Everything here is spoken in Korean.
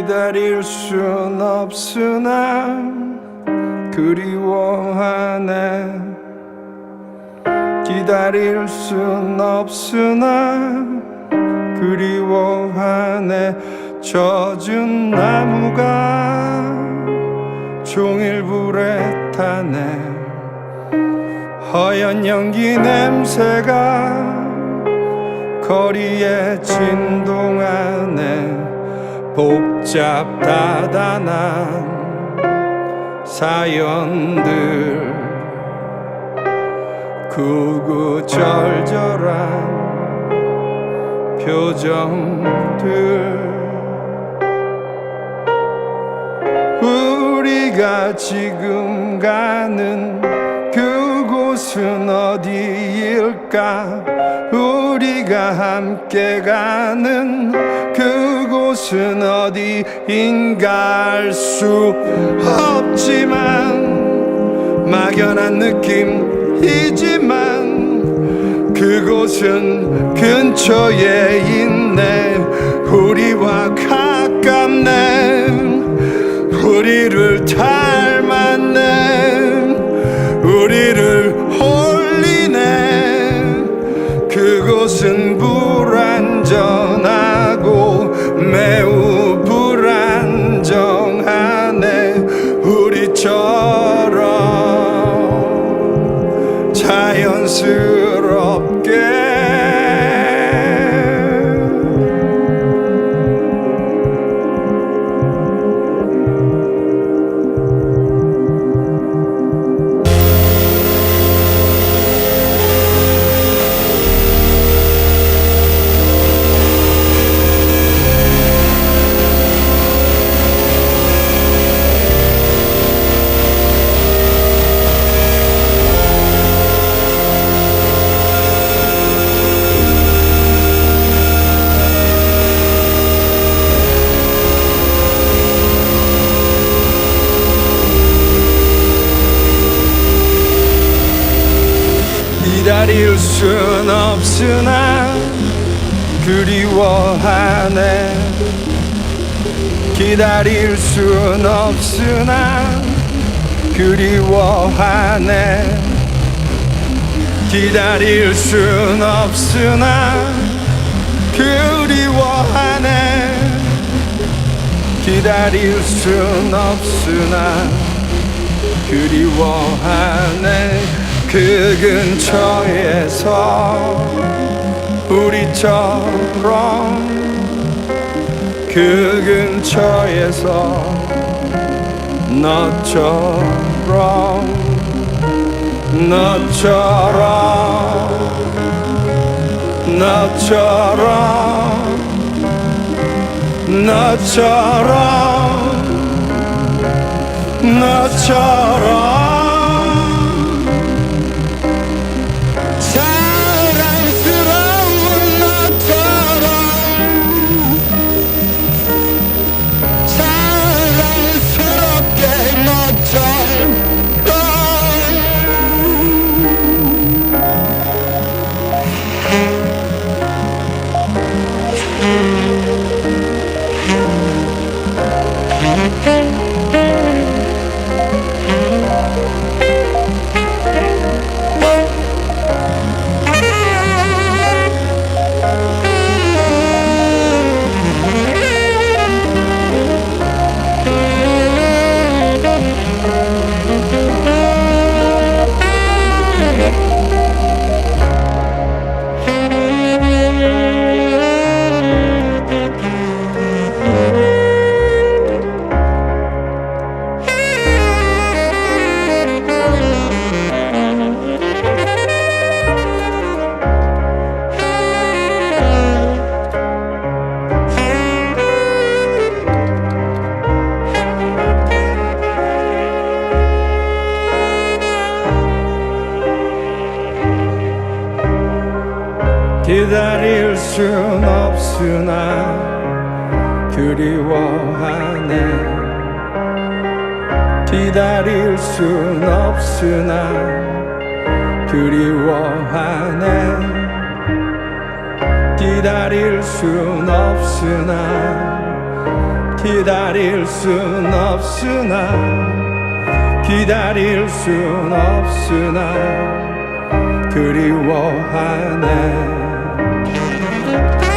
기다릴 순 없으나 그리워하네. 기다릴 순 없으나 그리워하네. 젖은 나무가 종일 불에 타네. 허연 연기 냄새가 거리에 진동하네 복잡다단한 사연들 구구절절한 표정들. 우리가 지금 가는 그 곳은 어디일까? 우리가 함께 가는 그곳은 어디인가 알 수 없지만 막연한 느낌이지만 그곳은 근처에 있네. 우리와 가깝네. 우리를 닮 그곳은 불안전하 순 없으나 그리워하네. 기다릴 순 없으나 그리워하네. 기다릴 순 없으나 그리워하네. 기다릴 순 없으나 그리워하네 그 근처에서 우리처럼 그 근처에서 너처럼 너처럼 너처럼 너처럼 너처럼 기다릴 순 없으나 그리워하네. 기다릴 순 없으나 그리워하네. 기다릴 순 없으나 기다릴 순 없으나 기다릴 순 없으나 그리워하네 Bye.